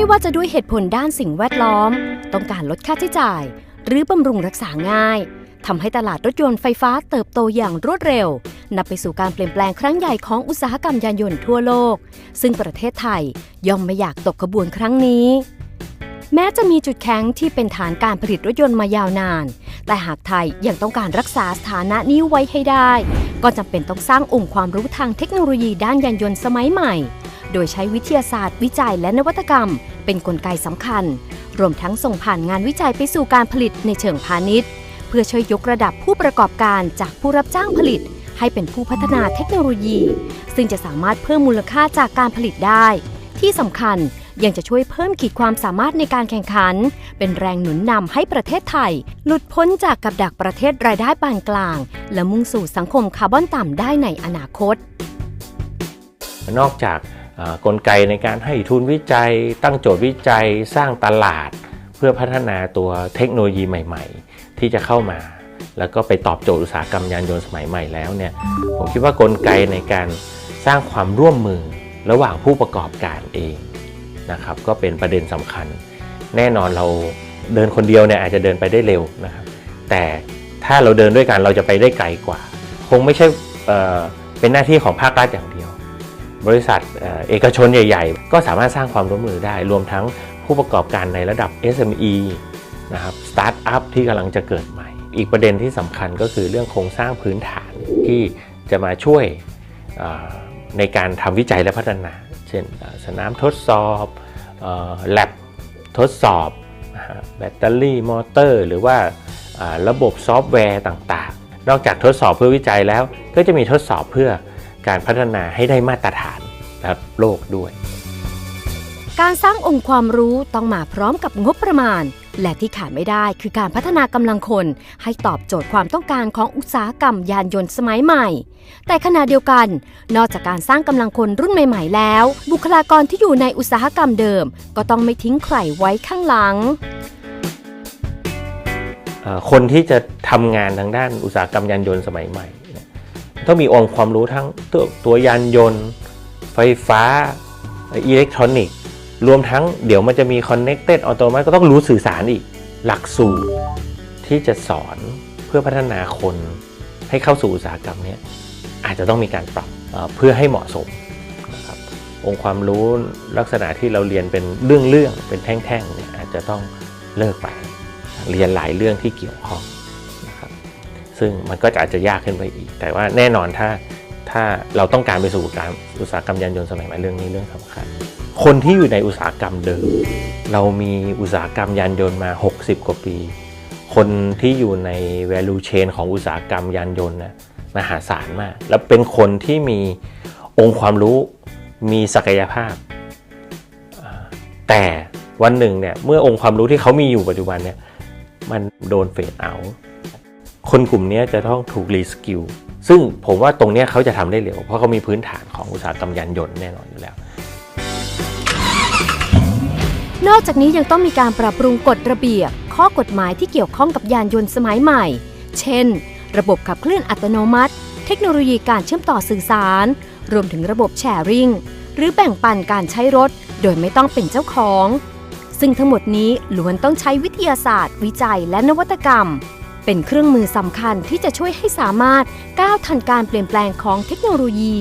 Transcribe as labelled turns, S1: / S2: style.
S1: ไม่ว่าจะด้วยเหตุผลด้านสิ่งแวดล้อม ต้องการลดค่าใช้จ่าย หรือบำรุงรักษาง่ายทำให้ตลาดรถยนต์ไฟฟ้าเติบโตอย่างรวดเร็ว นับไปสู่การเปลี่ยนแปลงครั้งใหญ่ของอุตสาหกรรมยานยนต์ทั่วโลก ซึ่งประเทศไทยย่อมไม่อยากตกขบวนครั้งนี้ แม้จะมีจุดแข็งที่เป็นฐานการผลิตรถยนต์มายาวนาน แต่หากไทยยังต้องการรักษาสถานะนี้ไว้ให้ได้ ก็จำเป็นต้องสร้างองค์ความรู้ทางเทคโนโลยีด้านยานยนต์สมัยใหม่ โดยใช้วิทยาศาสตร์ วิจัยและนวัตกรรม เป็นนกลไกสำคัญ รวมทั้งส่งผ่านงานวิจัยไปสู่การผลิตในเชิงพาณิชย์ เพื่อช่วยยกระดับผู้ประกอบการจากผู้รับจ้างผลิต ให้เป็นผู้พัฒนาเทคโนโลยี ซึ่งจะสามารถเพิ่มมูลค่าจากการผลิตได้ ที่สำคัญยังจะช่วยเพิ่มขีดความสามารถในการแข่งขัน เป็นแรงหนุนนำให้ประเทศไทย หลุดพ้นจากกับดักประเทศรายได้ปานกลาง และมุ่งสู่สังคมคาร์บอนต่ำได้ในอนาคต
S2: นอกจาก กลไกในการให้ทุนวิจัย ตั้งโจทย์วิจัยสร้างตลาด เพื่อพัฒนาตัวเทคโนโลยีใหม่ ๆ ที่จะเข้ามา แล้วก็ไปตอบโจทย์อุตสาหกรรมยานยนต์สมัยใหม่แล้วเนี่ยผมคิดว่ากลไกในการสร้างความร่วมมือระหว่างผู้ประกอบการเองนะครับก็เป็นประเด็นสำคัญ แน่นอนเราเดินคนเดียวเนี่ยอาจจะเดินไปได้เร็วนะครับแต่ถ้าเราเดินด้วยกันเราจะไปได้ไกลกว่า คงไม่ใช่เอ่อเป็นหน้าที่ของภาครัฐอย่างเดียว บริษัทเอกชนใหญ่ ๆ ก็สามารถสร้างความร่วมมือได้ รวมทั้งผู้ประกอบการในระดับ SME นะครับสตาร์ทอัพที่กำลังจะเกิดใหม่ อีกประเด็นที่สำคัญก็คือเรื่องโครงสร้างพื้นฐานที่จะมาช่วยในการทำวิจัยและพัฒนา เช่นสนามทดสอบแลบทดสอบแบตเตอรี่มอเตอร์ หรือว่าอ่าระบบซอฟต์แวร์ต่างๆ นอกจากทดสอบเพื่อวิจัยแล้วก็จะมีทดสอบเพื่อ การพัฒนาให้ได้มาตรฐานระดับโลกด้วย
S1: การสร้างองค์ความรู้ต้องมาพร้อมกับงบประมาณ และที่ขาดไม่ได้คือการพัฒนากำลังคน ให้ตอบโจทย์ความต้องการของอุตสาหกรรมยานยนต์สมัยใหม่ แต่ขณะเดียวกัน นอกจากการสร้างกำลังคนรุ่นใหม่ ๆ แล้ว บุคลากรที่อยู่ในอุตสาหกรรมเดิม ก็ต้องไม่ทิ้งใครไว้ข้างหลัง
S2: เอ่อคนที่จะทำงานทางด้านอุตสาหกรรมยานยนต์สมัยใหม่เนี่ย ต้องมีองค์ความรู้ทั้งตัวตัวยานยนต์ ไฟฟ้าอิเล็กทรอนิกส์รวมทั้งเดี๋ยวมันจะมี Connected Automotive ก็ต้องรู้สื่อสารอีก หลักสูตรที่จะสอนเพื่อพัฒนาคนให้เข้าสู่อุตสาหกรรมนี้อาจจะต้องมีการปรับเพื่อให้เหมาะสมนะครับองค์ความรู้ลักษณะที่เราเรียนเป็นเรื่องๆเป็นแท่งๆเนี่ยอาจจะต้องเลิกไป เรียนหลายเรื่องที่เกี่ยวข้อง ซึ่งมันก็จะอาจจะยากขึ้นไปอีก แต่ว่าแน่นอนถ้าถ้าเราต้องการไปสู่การอุตสาหกรรมยานยนต์สมัยใหม่เรื่องนี้เรื่องสำคัญ คนที่อยู่ในอุตสาหกรรมเดิม เรามีอุตสาหกรรมยานยนต์มา 60 กว่าปี คนที่อยู่ใน value chain ของอุตสาหกรรมยานยนต์นะมหาศาลมาก แล้วเป็นคนที่มีองค์ความรู้มีศักยภาพ แต่วันหนึ่งเนี่ยเมื่อองค์ความรู้ที่เขามีอยู่ปัจจุบันเนี่ยมันโดนเฟดเอา คนกลุ่มนี้จะต้องถูกรีสกิลซึ่งผมว่าตรงนี้เขาจะทำได้เร็ว เพราะเขามีพื้นฐานของอุตสาหกรรมยานยนต์แน่นอนอยู่แล้ว
S1: นอกจากนี้ยังต้องมีการปรับปรุงกฎระเบียบ ข้อกฎหมายที่เกี่ยวข้องกับยานยนต์สมัยใหม่ เช่น ระบบขับเคลื่อนอัตโนมัติ เทคโนโลยีการเชื่อมต่อสื่อสาร รวมถึงระบบแชร์ริงหรือแบ่งปันการใช้รถ โดยไม่ต้องเป็นเจ้าของ ซึ่งทั้งหมดนี้ล้วนต้องใช้วิทยาศาสตร์ วิจัยและนวัตกรรม เป็นเครื่องมือสำคัญที่จะช่วยให้สามารถก้าวทันการเปลี่ยนแปลงของเทคโนโลยี